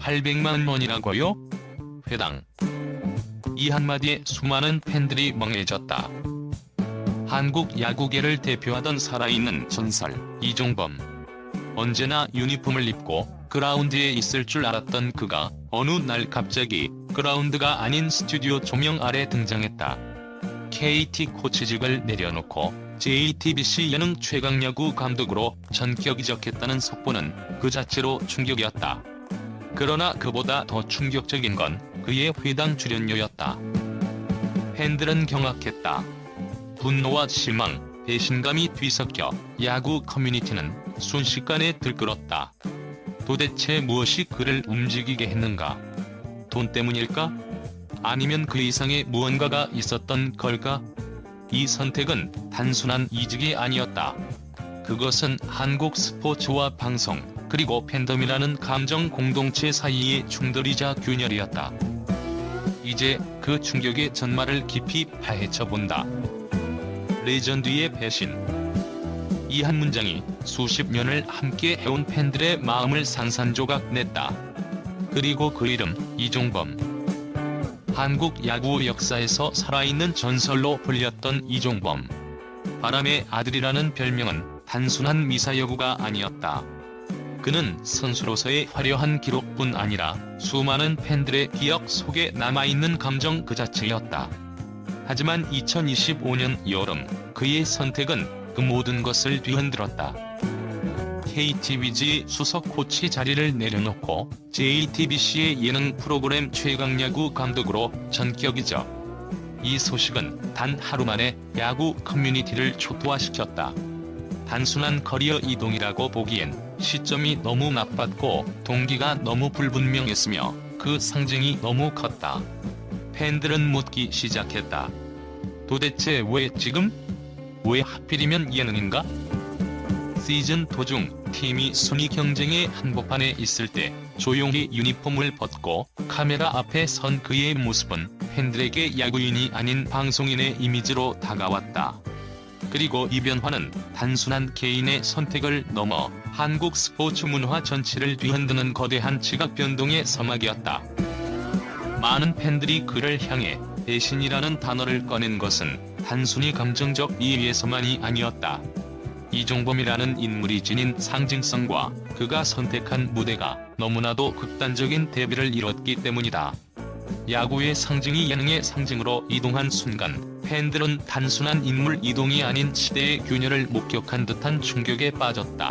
800만 원이라고요? 회당. 이 한마디에 수많은 팬들이 멍해졌다. 한국 야구계를 대표하던 살아있는 전설 이종범. 언제나 유니폼을 입고 그라운드에 있을 줄 알았던 그가 어느 날 갑자기 그라운드가 아닌 스튜디오 조명 아래 등장했다. KT 코치직을 내려놓고 JTBC 예능 최강야구 감독으로 전격 이적했다는 속보는 그 자체로 충격이었다. 그러나 그보다 더 충격적인 건 그의 회당 출연료였다. 팬들은 경악했다. 분노와 실망, 배신감이 뒤섞여 야구 커뮤니티는 순식간에 들끓었다. 도대체 무엇이 그를 움직이게 했는가? 돈 때문일까? 아니면 그 이상의 무언가가 있었던 걸까? 이 선택은 단순한 이직이 아니었다. 그것은 한국 스포츠와 방송, 그리고 팬덤이라는 감정 공동체 사이의 충돌이자 균열이었다. 이제 그 충격의 전말을 깊이 파헤쳐 본다. 레전드의 배신. 이 한 문장이 수십 년을 함께 해온 팬들의 마음을 산산조각 냈다. 그리고 그 이름 이종범. 한국 야구 역사에서 살아있는 전설로 불렸던 이종범. 바람의 아들이라는 별명은 단순한 미사여구가 아니었다. 그는 선수로서의 화려한 기록뿐 아니라 수많은 팬들의 기억 속에 남아있는 감정 그 자체였다. 하지만 2025년 여름 그의 선택은 그 모든 것을 뒤흔들었다. KTVG 수석 코치 자리를 내려놓고 JTBC의 예능 프로그램 최강야구 감독으로 전격 이적. 이 소식은 단 하루 만에 야구 커뮤니티를 초토화시켰다. 단순한 커리어 이동이라고 보기엔 시점이 너무 나빴고 동기가 너무 불분명했으며 그 상징이 너무 컸다. 팬들은 묻기 시작했다. 도대체 왜 지금? 왜 하필이면 예능인가? 시즌 도중 팀이 순위 경쟁의 한복판에 있을 때 조용히 유니폼을 벗고 카메라 앞에 선 그의 모습은 팬들에게 야구인이 아닌 방송인의 이미지로 다가왔다. 그리고 이 변화는 단순한 개인의 선택을 넘어 한국 스포츠 문화 전체를 뒤흔드는 거대한 지각 변동의 서막이었다. 많은 팬들이 그를 향해 배신이라는 단어를 꺼낸 것은 단순히 감정적 이해에서만이 아니었다. 이종범이라는 인물이 지닌 상징성과 그가 선택한 무대가 너무나도 극단적인 대비를 이뤘기 때문이다. 야구의 상징이 예능의 상징으로 이동한 순간 팬들은 단순한 인물 이동이 아닌 시대의 균열을 목격한 듯한 충격에 빠졌다.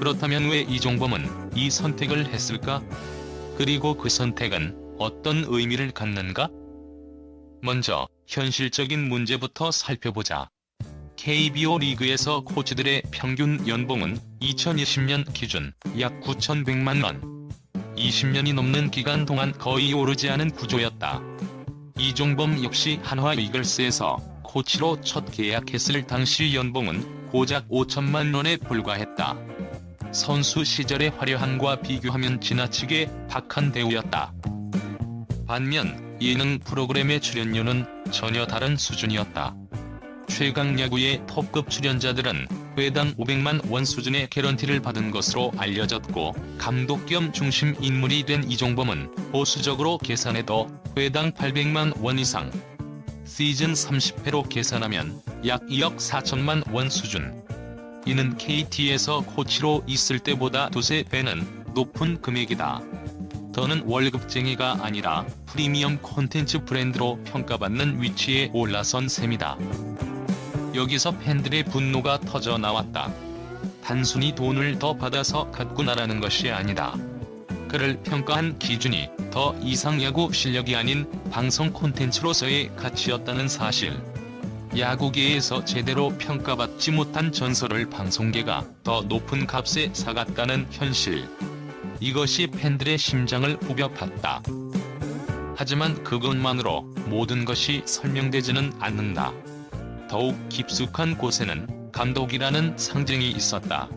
그렇다면 왜 이종범은 이 선택을 했을까? 그리고 그 선택은 어떤 의미를 갖는가? 먼저 현실적인 문제부터 살펴보자. KBO 리그에서 코치들의 평균 연봉은 2020년 기준 약 9,100만 원. 20년이 넘는 기간 동안 거의 오르지 않은 구조였다. 이종범 역시 한화 이글스에서 코치로 첫 계약했을 당시 연봉은 고작 5천만 원에 불과했다. 선수 시절의 화려함과 비교하면 지나치게 박한 대우였다. 반면 예능 프로그램의 출연료는 전혀 다른 수준이었다. 최강 야구의 톱급 출연자들은 회당 500만 원 수준의 개런티를 받은 것으로 알려졌고 감독 겸 중심 인물이 된 이종범은 보수적으로 계산해도 회당 800만 원 이상 시즌 30회로 계산하면 약 2억 4천만 원 수준 이는 KT에서 코치로 있을 때보다 두세 배는 높은 금액이다. 더는 월급쟁이가 아니라 프리미엄 콘텐츠 브랜드로 평가받는 위치에 올라선 셈이다. 여기서 팬들의 분노가 터져 나왔다. 단순히 돈을 더 받아서 갖구나라는 것이 아니다. 그를 평가한 기준이 더 이상 야구 실력이 아닌 방송 콘텐츠로서의 가치였다는 사실. 야구계에서 제대로 평가받지 못한 전설을 방송계가 더 높은 값에 사갔다는 현실. 이것이 팬들의 심장을 후벼 팠다. 하지만 그것만으로 모든 것이 설명되지는 않는다. 더욱 깊숙한 곳에는 감독이라는 상징이 있었다.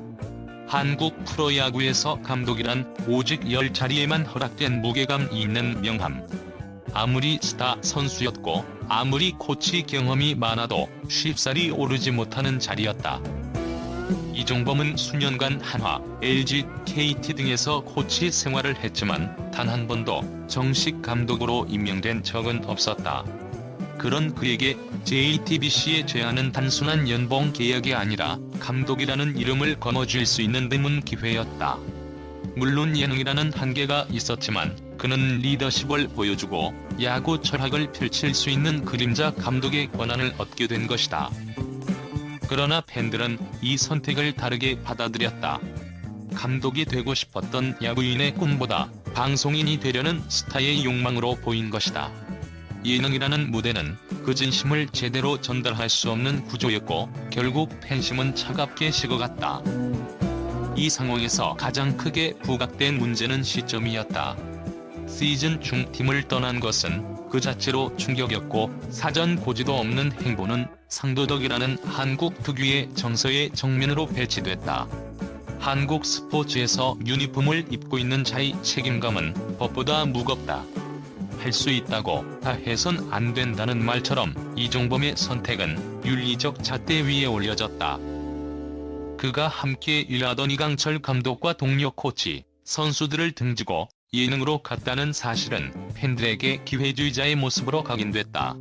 한국 프로야구에서 감독이란 오직 10자리에만 허락된 무게감 있는 명함. 아무리 스타 선수였고 아무리 코치 경험이 많아도 쉽사리 오르지 못하는 자리였다. 이종범은 수년간 한화, LG, KT 등에서 코치 생활을 했지만 단 한 번도 정식 감독으로 임명된 적은 없었다. 그런 그에게 JTBC의 제안은 단순한 연봉 계약이 아니라 감독이라는 이름을 거머쥘 수 있는 드문 기회였다. 물론 예능이라는 한계가 있었지만 그는 리더십을 보여주고 야구 철학을 펼칠 수 있는 그림자 감독의 권한을 얻게 된 것이다. 그러나 팬들은 이 선택을 다르게 받아들였다. 감독이 되고 싶었던 야구인의 꿈보다 방송인이 되려는 스타의 욕망으로 보인 것이다. 예능이라는 무대는 그 진심을 제대로 전달할 수 없는 구조였고 결국 팬심은 차갑게 식어갔다. 이 상황에서 가장 크게 부각된 문제는 시점이었다. 시즌 중 팀을 떠난 것은 그 자체로 충격이었고 사전 고지도 없는 행보는 상도덕이라는 한국 특유의 정서의 정면으로 배치됐다. 한국 스포츠에서 유니폼을 입고 있는 자의 책임감은 법보다 무겁다. 할 수 있다고 다 해선 안 된다는 말처럼 이종범의 선택은 윤리적 잣대 위에 올려졌다. 그가 함께 일하던 이강철 감독과 동료 코치, 선수들을 등지고 예능으로 갔다는 사실은 팬들에게 기회주의자의 모습으로 각인됐다.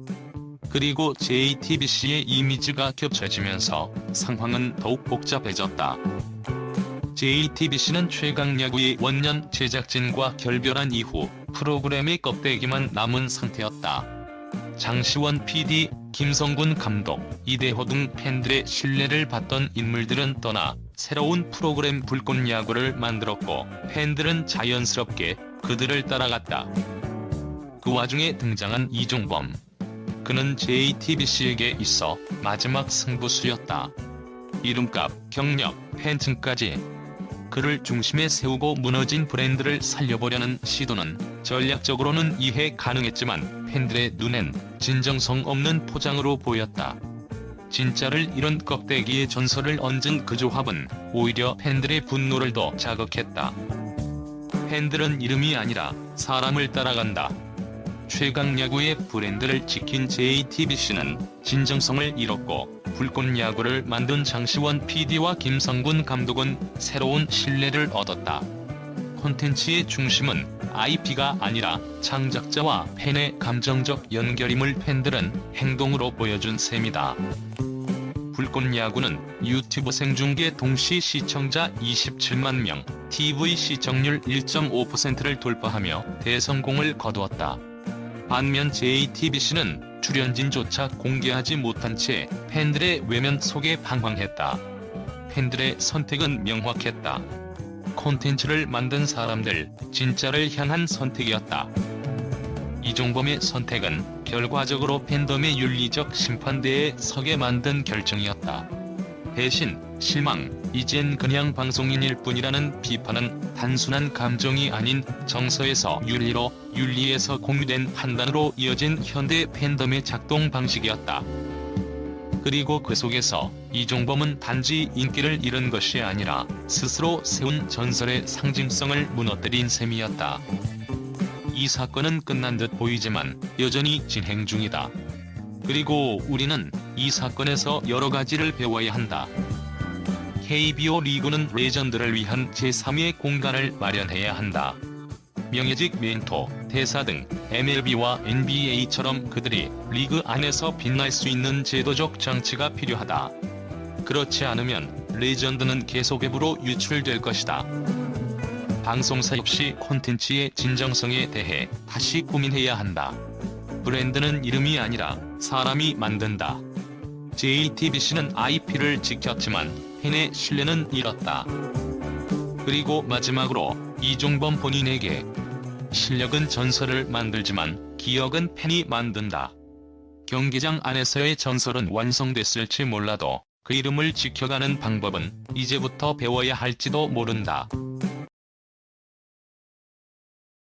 그리고 JTBC의 이미지가 겹쳐지면서 상황은 더욱 복잡해졌다. JTBC는 최강야구의 원년 제작진과 결별한 이후 프로그램의 껍데기만 남은 상태였다. 장시원 PD, 김성군 감독, 이대호 등 팬들의 신뢰를 받던 인물들은 떠나 새로운 프로그램 불꽃야구를 만들었고 팬들은 자연스럽게 그들을 따라갔다. 그 와중에 등장한 이종범. 그는 JTBC에게 있어 마지막 승부수였다. 이름값, 경력, 팬층까지 그를 중심에 세우고 무너진 브랜드를 살려보려는 시도는 전략적으로는 이해 가능했지만 팬들의 눈엔 진정성 없는 포장으로 보였다. 진짜를 잃은 껍데기의 전설을 얹은 그 조합은 오히려 팬들의 분노를 더 자극했다. 팬들은 이름이 아니라 사람을 따라간다. 최강 야구의 브랜드를 지킨 JTBC는 진정성을 잃었고 불꽃 야구를 만든 장시원 PD와 김성군 감독은 새로운 신뢰를 얻었다. 콘텐츠의 중심은 IP가 아니라 창작자와 팬의 감정적 연결임을 팬들은 행동으로 보여준 셈이다. 불꽃 야구는 유튜브 생중계 동시 시청자 27만 명, TV 시청률 1.5%를 돌파하며 대성공을 거두었다. 반면 JTBC는 출연진조차 공개하지 못한 채 팬들의 외면 속에 방황했다. 팬들의 선택은 명확했다. 콘텐츠를 만든 사람들, 진짜를 향한 선택이었다. 이종범의 선택은 결과적으로 팬덤의 윤리적 심판대에 서게 만든 결정이었다. 배신, 실망, 이젠 그냥 방송인일 뿐이라는 비판은 단순한 감정이 아닌 정서에서 윤리로, 윤리에서 공유된 판단으로 이어진 현대 팬덤의 작동 방식이었다. 그리고 그 속에서 이종범은 단지 인기를 잃은 것이 아니라 스스로 세운 전설의 상징성을 무너뜨린 셈이었다. 이 사건은 끝난 듯 보이지만 여전히 진행 중이다. 그리고 우리는 이 사건에서 여러 가지를 배워야 한다. KBO 리그는 레전드를 위한 제3의 공간을 마련해야 한다. 명예직 멘토, 대사 등 MLB와 NBA처럼 그들이 리그 안에서 빛날 수 있는 제도적 장치가 필요하다. 그렇지 않으면 레전드는 계속 외부로 유출될 것이다. 방송사 역시 콘텐츠의 진정성에 대해 다시 고민해야 한다. 브랜드는 이름이 아니라 사람이 만든다. JTBC는 IP를 지켰지만 팬의 신뢰는 잃었다. 그리고 마지막으로 이종범 본인에게 실력은 전설을 만들지만 기억은 팬이 만든다. 경기장 안에서의 전설은 완성됐을지 몰라도 그 이름을 지켜가는 방법은 이제부터 배워야 할지도 모른다.